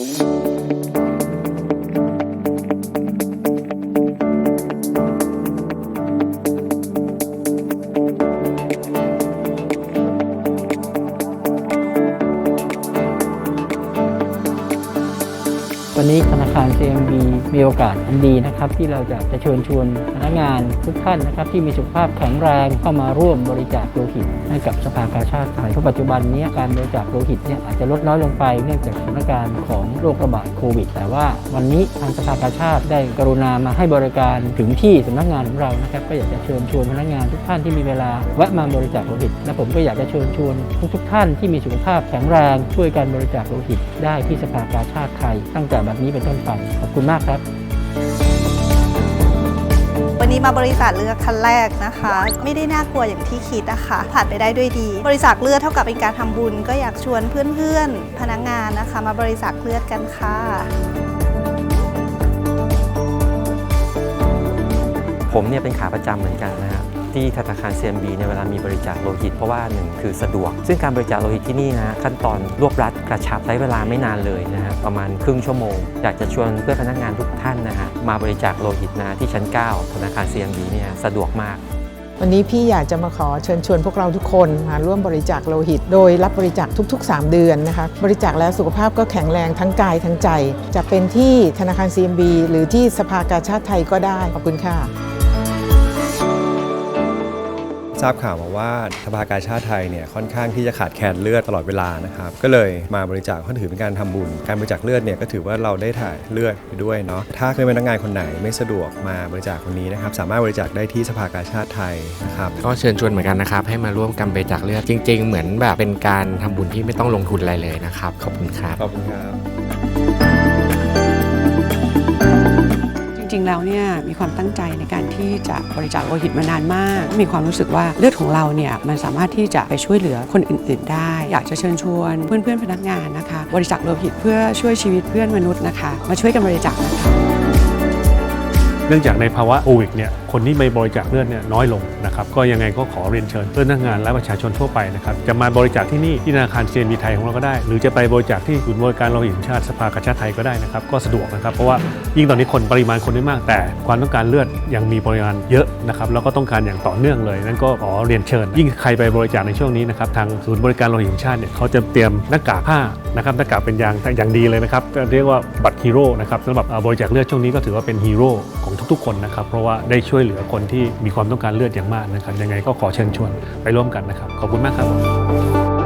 Ooh. วันนี้ธนาคาร CMB มีโอกาสอันดีนะครับที่เราจะจะเชิญชวนพนักงานทุกท่านนะครับที่มีสุขภาพแข็งแรงเข้ามาร่วมบริจาคโลหิตให้กับสภากาชาติไทยเพราะปัจจุบันนี้การบริจาคโลหิตเนี่ยอาจจะลดน้อยลงไปเนื่องจากสถานการณ์ของโรคระบาดโควิด แต่ว่าวันนี้ทางสภากาชาติได้กรุณามาให้บริการถึงที่สำนักงานของเรานะครับก็อยากจะเชิญชวนพนักงานทุกท่านที่มีเวลาแวะมาบริจาคโลหิต และผมก็อยากจะเชิญชวนทุกๆท่านที่มีสุขภาพแข็งแรงช่วยกันบริจาคโลหิต ได้ที่สภากาชาติไทยตั้งแต่บัดนี้เป็นต้นไป ขอบคุณมากครับ วันนี้มาบริษัทเลือดคันแรกนะคะ ไม่ได้น่ากลัวอย่างที่คิดนะคะผ่านไปได้ด้วยดี บริจาคเลือดเท่ากับเป็นการทำบุญ ก็อยากชวนเพื่อนๆ พนักงานนะคะ มาบริจาคเลือดกันค่ะ ผมเนี่ยเป็นขาประจำเหมือนกันนะครับ ที่ธนาคาร CMB ในยเวลามีบริจาคโลหิตเพราะว่าหนึ่งคือสะดวก ซึ่งการบริจาคโลหิตที่นี่นะขั้นตอนรวบรัดกระชับใช้เวลาไม่นานเลยนะฮะประมาณครึ่งชั่วโมง อยากจะชวนเพื่อนพนักงานทุกท่านนะฮะมาบริจาคโลหิตนะที่ชั้น 9 ธนาคาร CMB เนี่ยสะดวกมากวันนี้พี่อยากจะมาขอเชิญชวนพวกเราทุกคนมาร่วมบริจาคโลหิต โดยรับบริจาคทุก ๆ 3 เดือนนะคะบริจาคแล้วสุขภาพก็แข็งแรงทั้งกายทั้งใจ จะเป็นที่ธนาคาร CMB หรือที่สภากาชาติไทยก็ได้ขอบคุณค่ะ ทราบข่าวมาว่าสภากาชาติไทยเนี่ยค่อนข้างที่จะขาดแคลนเลือดตลอดเวลานะครับก็เลยมาบริจาคเพราะถือเป็นการทำบุญ การบริจาคเลือดเนี่ยก็ถือว่าเราได้ถ่ายเลือดไปด้วยเนาะถ้าเคยเป็นพนักงานคนไหนไม่สะดวกมาบริจาคคนนี้นะครับสามารถบริจาคได้ที่สภากาชาติไทยนะครับก็เชิญชวนเหมือนกันนะครับให้มาร่วมกันบริจาคเลือดจริง ๆ เหมือนแบบเป็นการทำบุญที่ไม่ต้องลงทุนอะไรเลยนะครับขอบคุณครับขอบคุณครับ จริงๆแล้วเนี่ยมีความตั้งใจในการที่จะบริจาคโลหิตมานานมาก มีความรู้สึกว่าเลือดของเราเนี่ยมันสามารถที่จะไปช่วยเหลือคนอื่น ๆ ได้ อยากจะเชิญชวนเพื่อนๆพนักงานนะคะ บริจาคโลหิตเพื่อช่วยชีวิตเพื่อนมนุษย์นะคะ มาช่วยกันบริจาคนะคะเนื่องจากในภาวะโควิดเนี่ยคนที่ไปบริจาคเลือดเนี่ยน้อยลงนะครับก็ยังไงก็ขอเรียนเชิญเพื่อนนักงานและประชาชนทั่วไปนะครับจะมาบริจาคที่นี่ที่ธนาคารเซียนบีไทยของเราก็ได้ หรือจะไปบริจาคที่ศูนย์บริการโลหิตแห่งชาติสภากาชาติไทยก็ได้นะครับก็สะดวกนะครับเพราะว่ายิ่งตอนนี้คนปริมาณคนไม่มากแต่ ความต้องการเลือดยังมีปริมาณเยอะนะครับแล้วก็ต้องการอย่างต่อเนื่องเลยนั่นก็ขอเรียนเชิญ ยิ่งใครไปบริจาคในช่วงนี้นะครับทางศูนย์บริการโลหิตแห่งชาติเนี่ยเขาจะเตรียมหน้ากากผ้านะครับหน้ากากเป็นยางอย่างดีเลยนะครับเรียกว่าบัตรฮีโร่นะครับสำหรับบริจาคเลือดช่วงนี้ก็ถือว่าเป็นฮีโร่ของทุกๆ คนนะครับเพราะว่าได้ช่วยเหลือคนที่มีความต้องการเลือดอย่างมากนะครับยังไงก็ขอเชิญชวนไปร่วมกันนะครับ ขอบคุณมากครับ